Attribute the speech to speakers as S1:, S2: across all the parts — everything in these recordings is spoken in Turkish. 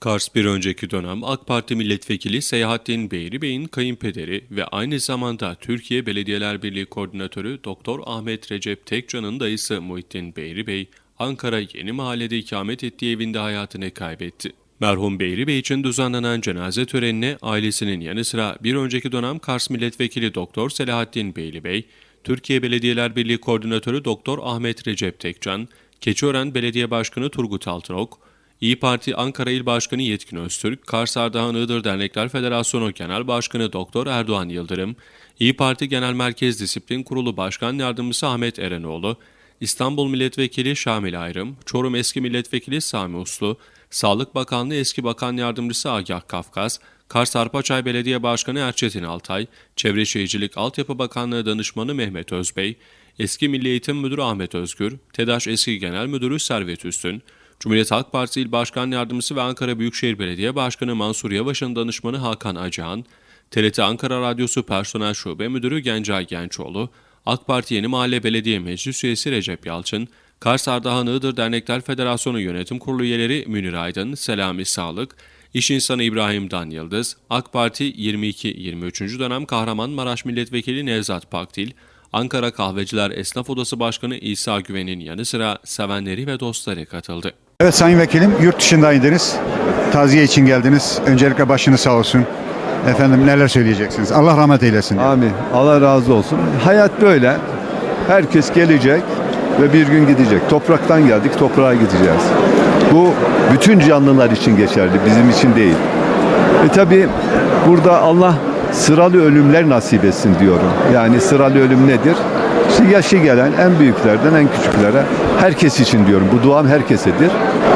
S1: Kars bir önceki dönem AK Parti milletvekili Seyhattin Beyri Bey'in kayınpederi ve aynı zamanda Türkiye Belediyeler Birliği Koordinatörü Doktor Ahmet Recep Tekcan'ın dayısı Muhittin Beyri Bey, Ankara Yeni Mahalle'de ikamet ettiği evinde hayatını kaybetti. Merhum Beyri Bey için düzenlenen cenaze törenine ailesinin yanı sıra bir önceki dönem Kars Milletvekili Doktor Selahattin Beyli Bey, Türkiye Belediyeler Birliği Koordinatörü Doktor Ahmet Recep Tekcan, Keçiören Belediye Başkanı Turgut Altınok, İyi Parti Ankara İl Başkanı Yetkin Öztürk, Kars Ardahan Iğdır Dernekler Federasyonu Genel Başkanı Doktor Erdoğan Yıldırım, İyi Parti Genel Merkez Disiplin Kurulu Başkan Yardımcısı Ahmet Erenoğlu, İstanbul Milletvekili Şamil Ayrım, Çorum Eski Milletvekili Sami Uslu, Sağlık Bakanlığı Eski Bakan Yardımcısı Agah Kafkas, Kars Arpaçay Belediye Başkanı Erçetin Altay, Çevre Şehircilik Altyapı Bakanlığı Danışmanı Mehmet Özbey, Eski Milli Eğitim Müdürü Ahmet Özgür, TEDAŞ Eski Genel Müdürü Servet Üstün, Cumhuriyet Halk Partisi İl Başkan Yardımcısı ve Ankara Büyükşehir Belediye Başkanı Mansur Yavaş'ın danışmanı Hakan Acahan, TRT Ankara Radyosu Personel Şube Müdürü Gencay Gençoğlu, AK Parti Yeni Mahalle Belediye Meclis Üyesi Recep Yalçın, Kars Ardahan Iğdır Dernekler Federasyonu Yönetim Kurulu üyeleri Münir Aydın, Selami Sağlık, İş insanı İbrahim Dan Yıldız, AK Parti 22-23. dönem Kahramanmaraş Milletvekili Nevzat Pakdil, Ankara Kahveciler Esnaf Odası Başkanı İsa Güven'in yanı sıra sevenleri ve dostları katıldı.
S2: Evet Sayın Vekilim yurt dışındaydınız. Taziye için geldiniz. Öncelikle başınız sağ olsun. Efendim neler söyleyeceksiniz? Allah rahmet eylesin.
S3: Amin. Allah razı olsun. Hayat böyle. Herkes gelecek ve bir gün gidecek. Topraktan geldik, toprağa gideceğiz. Bu bütün canlılar için geçerli, bizim için değil. E tabi burada Allah sıralı ölümler nasip etsin diyorum. Yani sıralı ölüm nedir? İşte yaşı gelen en büyüklerden en küçüklere herkes için diyorum. Bu duam herkesedir.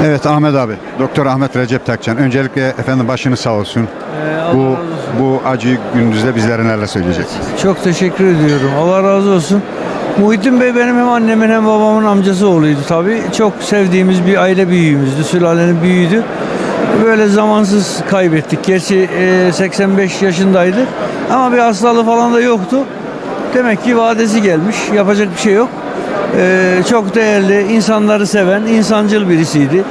S2: Evet Ahmet abi. Doktor Ahmet Recep Takcan. Öncelikle efendim başınız sağ olsun. Bu bu acı gününüzde bizlere neler söyleyeceksiniz?
S4: Çok teşekkür ediyorum. Allah razı olsun. Muhittin Bey benim hem annemin hem babamın amcası oğluydu tabii. Çok sevdiğimiz bir aile büyüğümüzdü. Sülalenin büyüğüydü. Böyle zamansız kaybettik. Gerçi e, 85 yaşındaydı. Ama bir hastalığı falan da yoktu. Demek ki vadesi gelmiş. Yapacak bir şey yok. E, çok değerli, insanları seven, insancıl birisiydi.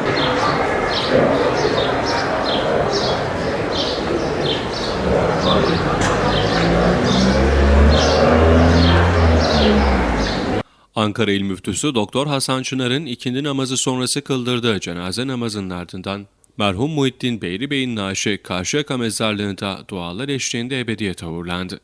S1: Ankara İl Müftüsü Doktor Hasan Çınar'ın ikindi namazı sonrası kıldırdığı cenaze namazının ardından merhum Muhittin Beyri Bey'in naaşı Karşıyaka mezarlığında dualar eşliğinde ebediyete uğurlandı.